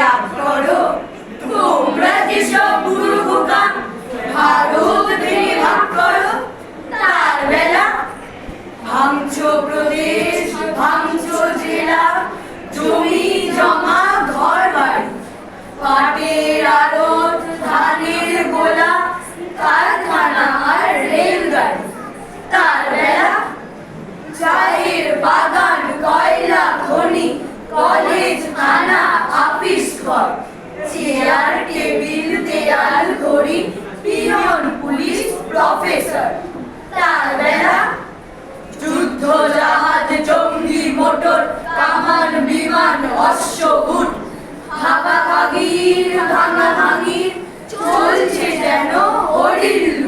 রাগ করো। তোমরা যেসব বুড়ো বোকা ভারত ভেঙে ভাগ করো, তার বেলা ভাঙছো প্রদেশ ভাঙছো জেলা, জমা করি, পিয়ন পুলিশ প্রফেসর। তার বেলা যুদ্ধ জাহাজ, জঙ্গি মোটর, কামান, বিমান অশ্ব উঠ ভাগা ভাঙা ভাঙির চলছে যেন অরিল।